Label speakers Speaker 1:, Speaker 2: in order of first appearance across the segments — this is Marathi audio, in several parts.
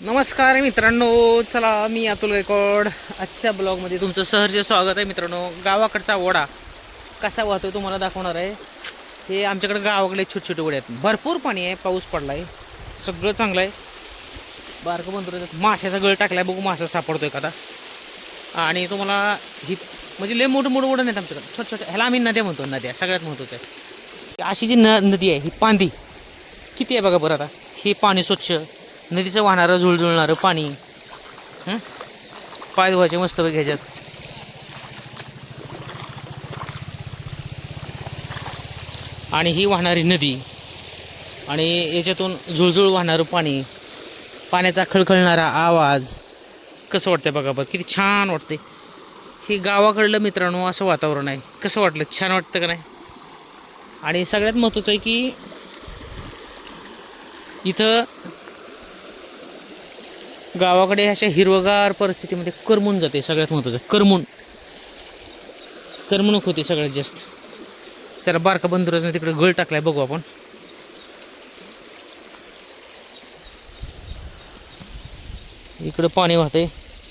Speaker 1: नमस्कार मित्रांनो चला मी अतुल गायकवाड. आजच्या ब्लॉगमध्ये तुमचं सहर्ष स्वागत आहे मित्रांनो. गावाकडचा वडा कसा वाहतो तुम्हाला दाखवणार आहे. हे आमच्याकडे गावाकडे छोटे छोटे ओढे आहेत. भरपूर पाणी आहे पाऊस पडला आहे सगळं चांगलं आहे. बारकं बंद माशाचा गळ टाकला आहे बघू मासा सापडतो एखादा आणि तुम्हाला ही म्हणजे लय मोठं मोठं वडं नाहीत आमच्याकडे. छोटे छोटे ह्याला आम्ही नद्या म्हणतो नद्या. सगळ्यात महत्त्वाचं आहे. अशी जी न नदी आहे ही पांदी. किती आहे बघा बरं आता. हे पाणी स्वच्छ. नदीचं वाहणारं झुळझुळणारं पाणी. पाय धुवायचे मस्त ह्याच्यात. आणि ही वाहणारी नदी. आणि याच्यातून झुळझुळ वाहणारं पाणी. पाण्याचा खळखळणारा आवाज. कसं वाटतंय बघा बघ किती छान वाटते हे गावाकडलं मित्रांनो असं वातावरण आहे. कसं वाटलं? छान वाटतं का नाही? आणि सगळ्यात महत्त्वाचं आहे की इथं गावाकडे अशा हिरवगार परिस्थितीमध्ये करमून जाते सगळ्यात महत्त्वाचं. करमून. करमणूक होते सगळ्यात जास्त. त्याला बारका बंदुराजनं तिकडे गळ टाकलाय बघू आपण. इकडं पाणी वाहतंय.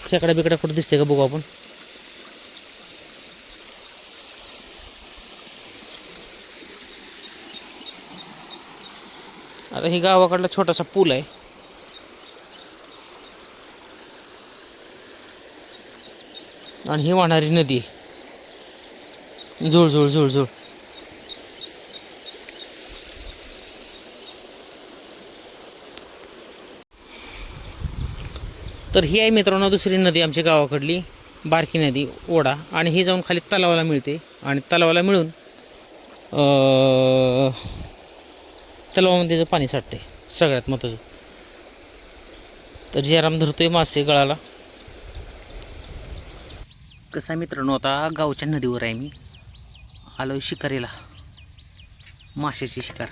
Speaker 1: खेकडा बिकडा कुठं दिसते का बघू आपण. आता ही गावाकडला छोटासा पूल आहे. आणि ही वाहणारी नदी. आहे. झुळ झुळ झुळ झुळ तर ही आहे मित्रांनो दुसरी नदी आमच्या गावाकडली. बारकी नदी ओढा. आणि ही जाऊन खाली तलावाला मिळते. आणि तलावाला मिळून तलावामध्ये त्याचं पाणी साठते सगळ्यात महत्त्वाचं. तर जयराम धरतोय मासे गळाला. कसा आहे मित्रांनो आता गावच्या नदीवर आहे मी. आलो आहे शिकारीला. माशाची शिकार.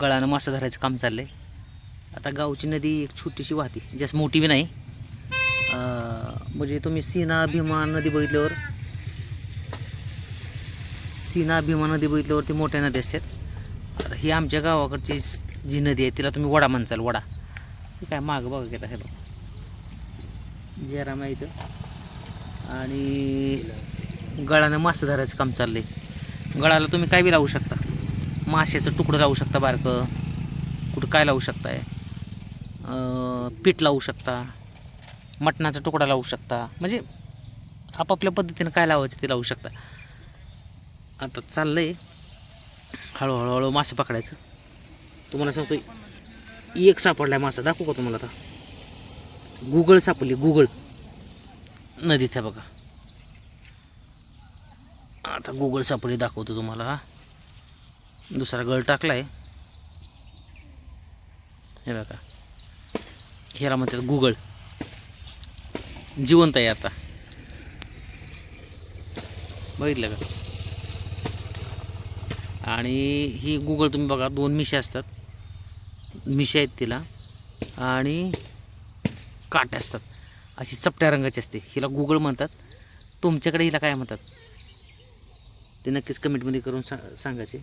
Speaker 1: गळानं मासा धरायचं काम चाललं आहे आता गावची नदी एक छोटीशी वाहते जास्त मोठी बी नाही. म्हणजे तुम्ही सीना भीमा नदी बघितल्यावर सीना भीमा नदी बघितल्यावर ती मोठ्या नदी असतात. ही आमच्या गावाकडची जी नदी आहे तिला तुम्ही वडा म्हणचाल वडा. काय मागं बघा घेता हे बघा. जयराम इथं. आणि गळानं मासे धरायचं काम चाललंय. गळाला तुम्ही काय बी लावू शकता. माशाचं तुकडं लावू शकता बारकं. कुठं काय लावू शकताय? पीठ लावू शकता. मटणाचा तुकडा लावू शकता. म्हणजे आपापल्या पद्धतीनं काय लावायचं ते लावू शकता. आता चाललंय हळूहळू हळू मासे पकडायचं. तुम्हाला सांगतो एक सापडलाय मासा. दाखवू का तुम्हाला आता? गुगळ सापडली गुगळ नदीत आहे बघा. आता गुगल सापडी दाखवतो तुम्हाला. हा दुसरा गळ टाकला आहे हे बघा. ह्याला म्हणतात गुगळ जिवंत आहे आता. बघितलं का? आणि ही गुगल तुम्ही बघा दोन मिशे असतात. मिशे आहेत तिला. आणि काटे असतात. अशी चपट्या रंगाची असते. हिला गुगळ म्हणतात. तुमच्याकडे हिला काय म्हणतात? ते नक्कीच कमेंटमध्ये करून सा सांगायचे.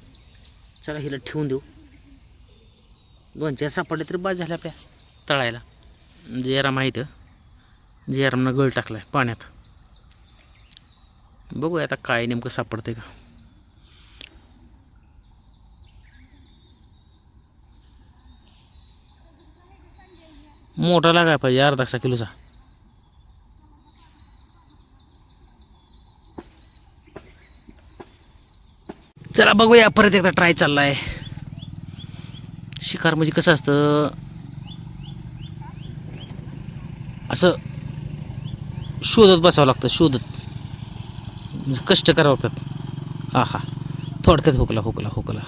Speaker 1: चला हिला ठेवून देऊ. दोन चार सापडले तरी बाद झाल्या आपल्या. तळायला. जयराम आहे इथं. जयरामनं गळ टाकला आहे पाण्यात. बघूया आता काय नेमकं सापडते का. मोठा लागाय पाहिजे अर्धा किलोचा. चला बघूया. परत एकदा ट्राय चाललाय. शिकार म्हणजे कसं असतं? असं शोधत बसावं लागतं शोधत. म्हणजे कष्ट करावं लागतात. हा हा थोडक्यात हुकला हुकला हुकला.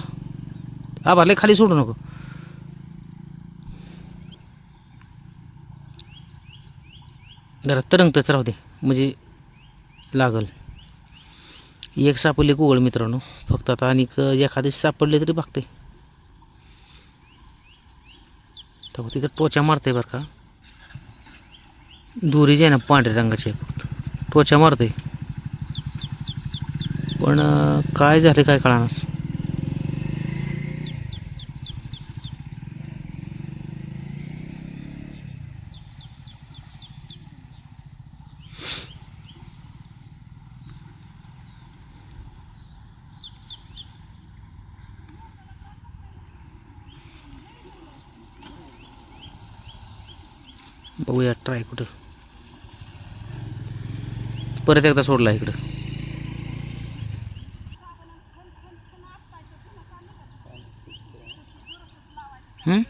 Speaker 1: हा भले खाली सोडू नको. जरा तरंगतच राहू दे. म्हणजे लागल. एक सापडली गोळ मित्रांनो. फक्त आता आणि एखादे सापडले तरी बघते. तर तिथं टोचा मारते बरं का. दोरी जे आहे ना पांढऱ्या रंगाची. आहे फक्त टोचा मारते पण काय झाले काय कळणार बघूया ट्राय कुठं परत एकदा सोडला इकडं हं?